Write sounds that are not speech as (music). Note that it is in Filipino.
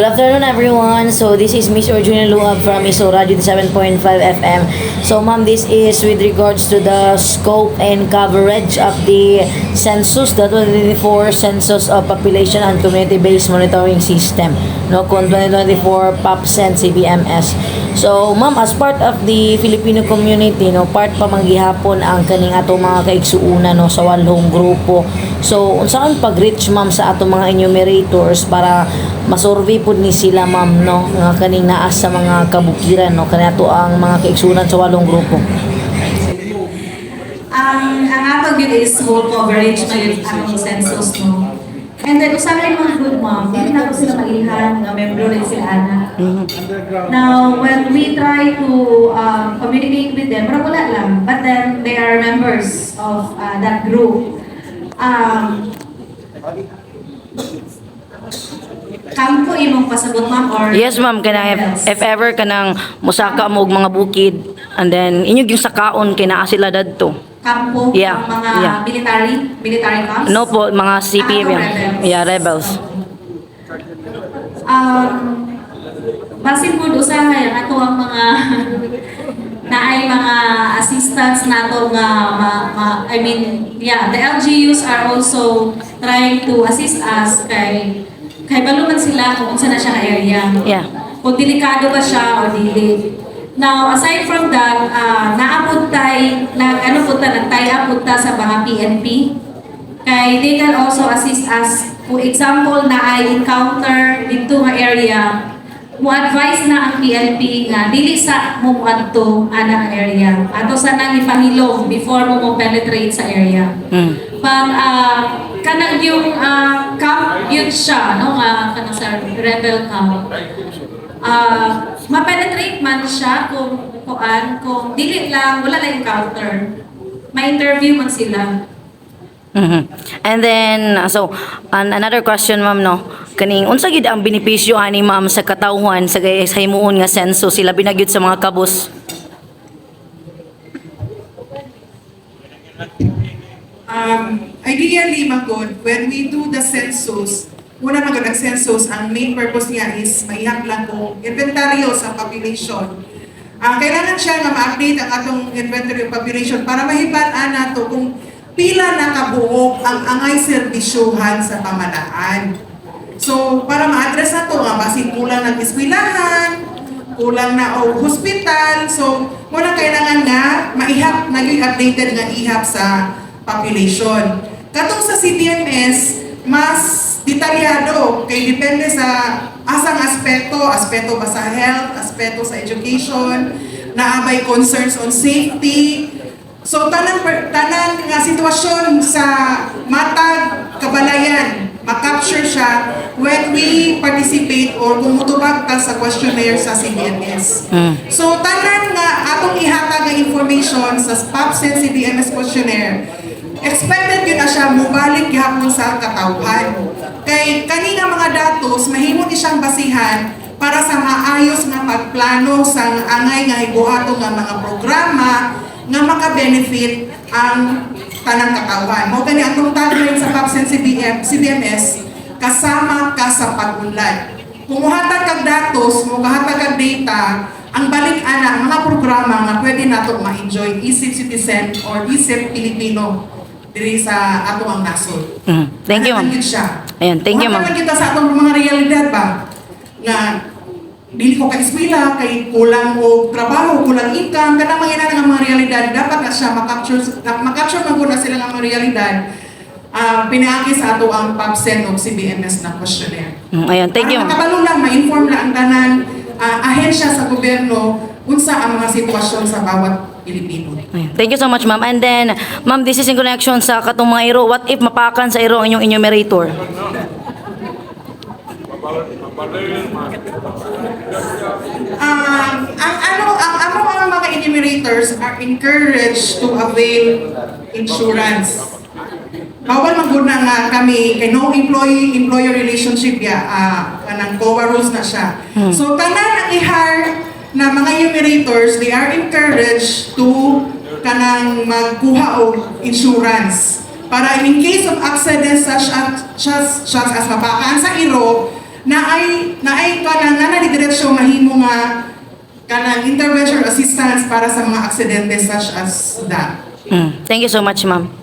Good afternoon, everyone. So, this is Miss Orjuna Luab from ISO Radio 7.5 FM. So, ma'am, this is with regards to the scope and coverage of the census, the 2024 Census of Population and Community-Based Monitoring System, no, kung 2024 POPSEN CBMS. So, ma'am, as part of the Filipino community, no, part pa manggihapon ang kaning ato mga kaigsuuna no sa walhong grupo. So, unsaan pag-reach ma'am sa ato mga enumerators para masurvey pud ni sila ma'am no nga kaning naas sa mga kabukiran no kanato ang mga kaigsunan sa walhong grupo. Ang ang atong yun is whole coverage na yun atong census no. And then usahay mga good mom, hindi na ako sila malihan nga membro rin sila ana. Now, when we try to um, communicate with them, pero wala lang. But then, they are members of uh, that group. Um, kampo imong pasagot ma'am or Yes ma'am kanang if, if ever kanang musaka mo og mga bukid and then inyog yung sakaon kay naa sila dadto. kampo Yeah, ng mga yeah. military military camps? No po mga CPM Ah, yan. rebels. Yeah, rebels. Um, basin po usahay ang ato ang mga (laughs) naay mga assistants nato nga ma, ma, I mean yeah the LGUs are also trying to assist us kay kay baluman sila kung unsa na siya nga area Yeah. kung delikado ba siya o dili Now, aside from that, uh, naapod tay, nag, ano po ta, nagtay apod ta sa mga PNP. Kay they can also assist us. For example, na ay encounter dito nga area, mo advise na ang PNP nga dili sa mo adto ana nga area. Ato sa nang ipahilom before mo mo penetrate sa area. Mm. Pag uh, kanang yung uh, camp yun siya, no nga kanang sa rebel camp. Ah, ma-penetrate man siya kung kuan, kung dili lang wala lang encounter. Ma-interview man sila. Mhm. And then uh, so an another question ma'am no kaning unsa gid ang benepisyo ani ma'am sa katawhan sa sa himuon nga census sila binagyud sa mga kabus. Um, ideally, Magod, when we do the census, una magod ang census, ang main purpose niya is maihap lang kung inventaryo sa population. Ah, kailangan siya nga ma-update ang atong inventory of population para mahibalaan nato kung pila nakabuok ang angay serbisyuhan sa pamalaan. So, para ma-address na to, nga basin kulang ng eskwelahan, kulang na o hospital. So, muna kailangan nga maihap, naging updated nga ihap sa population. Katong sa CDMS, mas detalyado kay depende sa asang aspeto, aspeto ba sa health, aspeto sa education, naabay concerns on safety. So tanang per- tanang nga sitwasyon sa matag kabalayan makapture siya when we participate or kumutubag ta sa questionnaire sa CDMS. Mm. So tanan nga atong ihatag nga information sa PAPSEN CDMS questionnaire expected yun na siya mubalik gihapon sa katawhan. Kay kanina mga datos mahimo ni siyang basihan para sa maayos nga pagplano sa angay nga hibuhaton nga mga programa nga maka-benefit ang tanang katawhan. Mo gani atong tagline sa PAPSEN CBM, CBMS kasama ka sa pag-unlad. Kung muhatag kag datos, mo kahatag kag data, ang balik ana mga programa nga pwede nato ma-enjoy isip citizen or isip Pilipino diri sa ato ang nasod. Mhm. Thank you ma'am. Ayun, thank you, ma'am. Kita sa atong mga realidad ba nga dili ko ka eskwela kay kulang og trabaho, kulang income, kada mga nga mga realidad dapat na siya makapture makapture man na sila nga mga realidad. Ah, pinaagi sa ato ang PAPSEN o CBMS na questionnaire. Mm, Ayun, thank you Para makabalo lang, ma-inform lang ang tanan ah, ahensya sa gobyerno unsa ang mga sitwasyon sa bawat Pilipino. Thank you so much, ma'am. And then, ma'am, this is in connection sa katong mga iro. What if mapakan sa iro ang inyong enumerator? Um, ang ano ang ano ang mga enumerators are encouraged to avail insurance. Bawal man gud na nga kami kay no employee employer relationship ya ah kanang COA rules na siya. So tanan ang i-hire na mga enumerators they are encouraged to kanang magkuha og insurance para in case of accidents such as such, such as mapakaan sa iro naay naay kanang nga na diretso mahimo nga kanang intervention assistance para sa mga aksidente such as that. Mm. Thank you so much, ma'am.